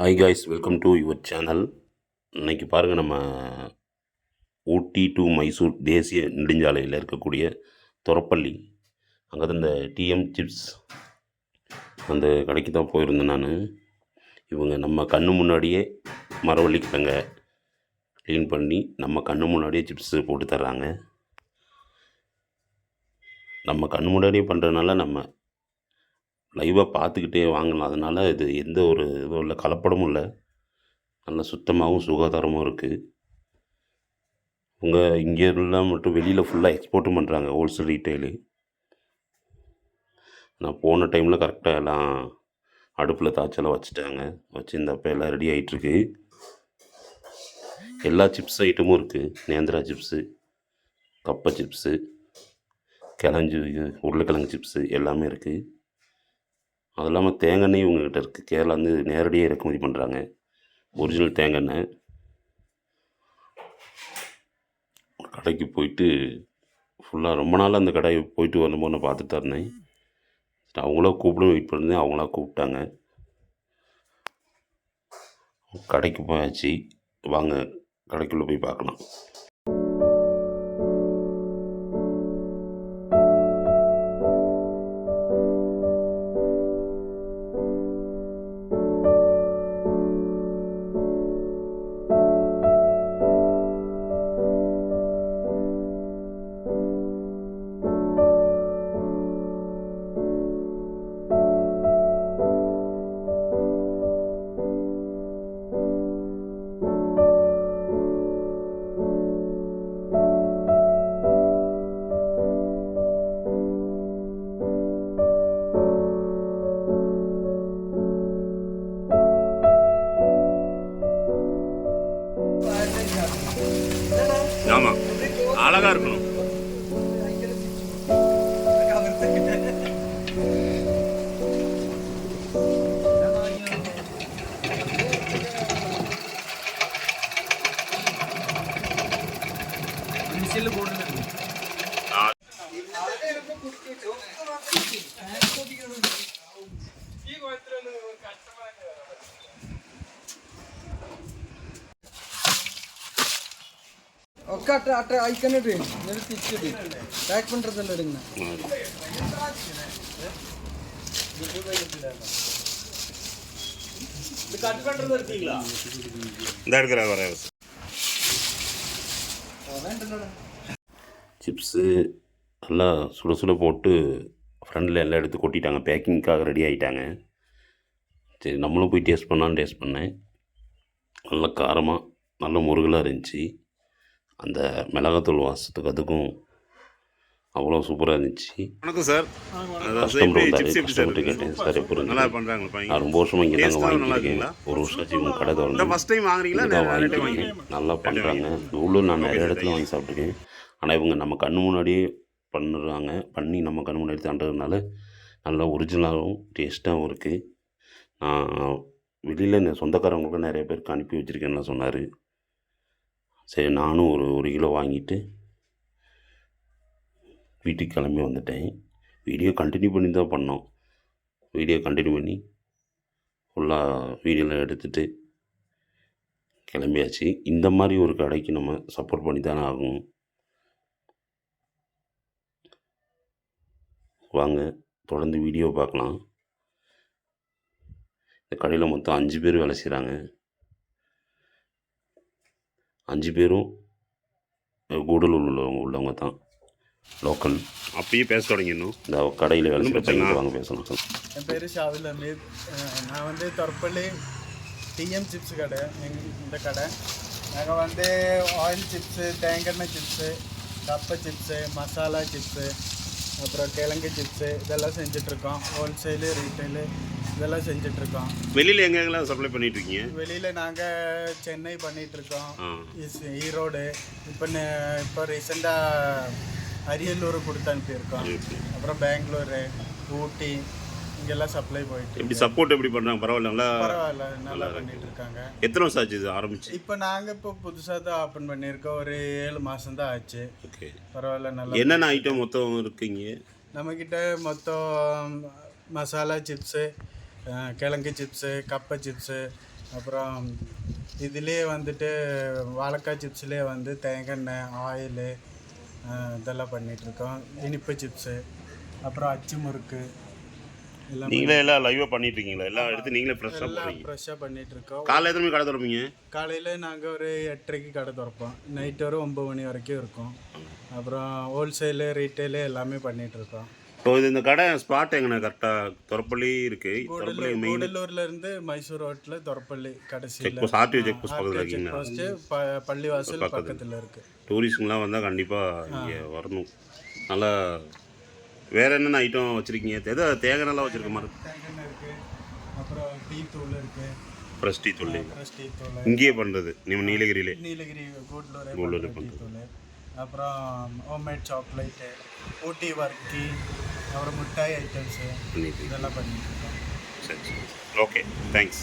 Hi guys welcome to your channel இன்னைக்கு பாருங்கள் நம்ம ஊட்டி டு மைசூர் தேசிய நெடுஞ்சாலையில் இருக்கக்கூடிய துறப்பள்ளி அங்கே தான் இந்த டிஎம் சிப்ஸ் அந்த கடைக்கு தான் போயிருந்தேன் நான். இவங்க நம்ம கண்ணு முன்னாடியே மரவள்ளி கிழங்க க்ளீன் பண்ணி நம்ம கண்ணு முன்னாடியே சிப்ஸு போட்டு தர்றாங்க. நம்ம கண்ணு முன்னாடியே பண்ணுறதுனால நம்ம லைவாக பார்த்துக்கிட்டே வாங்கலாம் அதனால் இது எந்த ஒரு இதுவும் இல்லை. கலப்படமும் இல்லை. நல்ல சுத்தமாகவும் சுகாதாரமும் இருக்குது உங்கள் இங்கே எல்லாம் மட்டும் வெளியில் ஃபுல்லாக எக்ஸ்போர்ட்டும் பண்ணுறாங்க ஹோல்சேல் ரீட்டைலு நான் போன டைமில் கரெக்டாக எல்லாம் அடுப்பில் தாய்ச்சலாம் வச்சுட்டாங்க. வச்சு இந்த அப்போ எல்லாம் ரெடி ஆகிட்டுருக்கு எல்லா சிப்ஸ் ஐட்டமும் இருக்குது நேந்திரா சிப்ஸு கப்பை சிப்ஸு கிழங்கு உருளைக்கிழங்கு சிப்ஸு எல்லாமே இருக்குது அது இல்லாமல் தேங்காய் இவங்ககிட்ட இருக்குது கேரளாந்து நேரடியாக இறக்குமதி பண்ணுறாங்க ஒரிஜினல் தேங்காய் கடைக்கு போயிட்டு ஃபுல்லாக ரொம்ப நாள் அந்த கடை போயிட்டு வரும்போது நான் பார்த்துட்டு தான் இருந்தேன். சரி அவங்களா கூப்பிடும் வெயிட் பண்ணேன் அவங்களா கூப்பிட்டாங்க. கடைக்கு போயாச்சு. வாங்க கடைக்குள்ளே போய் பார்க்கலாம். அழகா இருக்கணும் செல்லு போட்டுருங்க காட்டுற அட்ட ஐக்கன்னு நிறுத்திச்சு பேக் பண்ணுறதில்ல எடுங்கண்ணா இந்த எடுக்கிற வர சிப்ஸு எல்லாம் சுட சுட போட்டு ஃப்ரெண்டில் எல்லாம் எடுத்து கொட்டிட்டாங்க. பேக்கிங்க்காக ரெடி ஆகிட்டாங்க சரி நம்மளும் போய் டேஸ்ட் பண்ணான்னு டேஸ்ட் பண்ணேன். நல்லா காரமாக நல்ல முருகலாக இருந்துச்சு. அந்த மிளகாத்தூள் வாசத்துக்கு அதுக்கும் அவ்வளோ சூப்பராக இருந்துச்சு. வணக்கம் சார். கஸ்டமர் வந்தார் கஸ்டமர்கிட்ட கேட்டேன் சார் எப்படி இருந்துச்சு நான் ரொம்ப வருஷமாக இங்கே தாங்க வாங்கியிருக்கேன்? ஒரு வருஷம் ஆச்சு உங்கள் கடை இந்த திறந்து. ஃபர்ஸ்ட் டைம் வாங்குறீங்களா? வாங்கியிருக்கேன் வாங்கி நல்லா பண்ணுறாங்க இவ்வளோ நான் நிறைய இடத்துல வாங்கி சாப்பிட்ருக்கேன் ஆனால் இவங்க நம்ம கண்ணு முன்னாடியே பண்ணுறாங்க. பண்ணி நம்ம கண்ணு முன்னாடி தாண்டதுனால நல்லா ஒரிஜினலாகவும் டேஸ்ட்டாகவும் இருக்குது நான் வெளியில் இந்த சொந்தக்காரங்களுக்கு நிறைய பேருக்கு அனுப்பி வச்சுருக்கேன்னு சொன்னார். சரி நானும் ஒரு ஒரு கிலோ வாங்கிட்டு வீட்டுக்கு கிளம்பி வந்துட்டேன். வீடியோ கண்டினியூ பண்ணி தான் பண்ணோம். வீடியோ கண்டினியூ பண்ணி ஃபுல்லாக வீடியோலாம் எடுத்துகிட்டு கிளம்பியாச்சு. இந்த மாதிரி ஒரு கடைக்கு நம்ம சப்போர்ட் பண்ணி தானே ஆகும் வாங்க தொடர்ந்து வீடியோ பார்க்கலாம். இந்த கடையில் மொத்தம் அஞ்சு பேர் வேலை செய்கிறாங்க அஞ்சு பேரும் கூடலூர் உள்ளவங்க உள்ளவங்க தான். லோக்கல் அப்பயே பேச தொடங்கிடணும் இந்த கடையில் வேலை பிரச்சனை வாங்க பேசணும் என் பேர் ஷாவில் அமீர். நான் வந்து தொரப்பள்ளி டிஎம் சிப்ஸ் கடை எங்க இந்த கடை. நாங்கள் வந்து ஆயில் சிப்ஸு தேங்காய் சிப்ஸு கப்பை சிப்ஸு மசாலா சிப்ஸு அப்புறம் கிழங்கு சிப்ஸு இதெல்லாம் செஞ்சிட்ருக்கோம் ஹோல்சேலு ரீட்டைலு இதெல்லாம் செஞ்சிட்ருக்கோம். வெளியில் எங்கெங்கெல்லாம் சப்ளை பண்ணிட்டு இருக்கீங்க வெளியில் நாங்கள் சென்னை பண்ணிகிட்ருக்கோம் ஈரோடு. இப்போ இப்போ ரீசெண்டாக அரியலூர் கொடுத்து அனுப்பியிருக்கோம். அப்புறம் பெங்களூரு ஊட்டி இங்கெல்லாம் சப்ளை போயிட்டு எப்படி சப்போர்ட் எப்படி பண்ணுறாங்க பரவாயில்ல நல்லா பரவாயில்ல நல்லா பண்ணிட்டு இருக்காங்க எத்தனை வருஷம் ஆச்சு இது ஆரம்பிச்சு? இப்போ நாங்கள் இப்போ புதுசாக தான் ஓப்பன் பண்ணியிருக்கோம். ஒரு ஏழு மாதம் தான் ஆச்சு. ஓகே. பரவாயில்ல நல்லா என்னென்ன ஐட்டம் மொத்தம் இருக்குங்க? நம்மக்கிட்ட மொத்தம் மசாலா சிப்ஸு கிழங்கு சிப்ஸு கப்பை சிப்ஸு அப்புறம் இதுலேயே வந்துட்டு வாழைக்காய் சிப்ஸ்லேயே வந்து தேங்காய் ஆயிலு இதெல்லாம் பண்ணிகிட்ருக்கோம் இனிப்பு சிப்ஸு அப்புறம் அச்சு முறுக்கு எல்லாம் நீங்களே எல்லாம் லைவாக பண்ணிட்டு இருக்கீங்களா எல்லாம் எடுத்து நீங்களே ஃப்ரெஷ்ஷாக போடுறீங்க. ஃப்ரெஷ்ஷாக பண்ணிகிட்ருக்கோம் காலையில் எத்தனை மணி கடை திறப்பீங்க? காலையில் நாங்கள் ஒரு எட்டரைக்கு கடை திறப்போம். நைட் ஒரு ஒம்பது மணி வரைக்கும் இருக்கும். அப்புறம் ஹோல்சேலு ரீட்டெயிலு எல்லாமே பண்ணிகிட்ருக்கோம் இப்போ இது இந்த கடை ஸ்பாட் எங்கண்ணா? கரெக்டாக தொரப்பள்ளி இருக்குது தொரப்பள்ளி மெயின் கூடலூர்ல இருந்து மைசூர் ரோட்டில் தொரப்பள்ளி கடைசியில். Check post RTO check post பக்கத்தில் ப பள்ளிவாசல் பக்கத்தில். இருக்குது டூரிஸ்ட்டுங்களாம் வந்தால் கண்டிப்பாக இங்கே வரணும். நல்லா வேறு என்னென்ன ஐட்டம் வச்சுருக்கீங்க? எதோ தேங்காய் நல்லா வச்சுருக்க மாதிரி அப்புறம் டீ தூள் இருக்குது ஃப்ரெஷ் டீ தூள் இங்கேயே பண்ணுறது நம்ம நீலகிரியிலே. நீலகிரி கூடலூர் தூள். அப்புறம் ஹோம்மேட் சாக்லேட்டு ஊட்டி வர்க்கி அப்புறம் மிட்டாய் ஐட்டம்ஸு இதெல்லாம் பண்ணிட்டு இருக்கோம். சரி சரி ஓகே தேங்க்ஸ்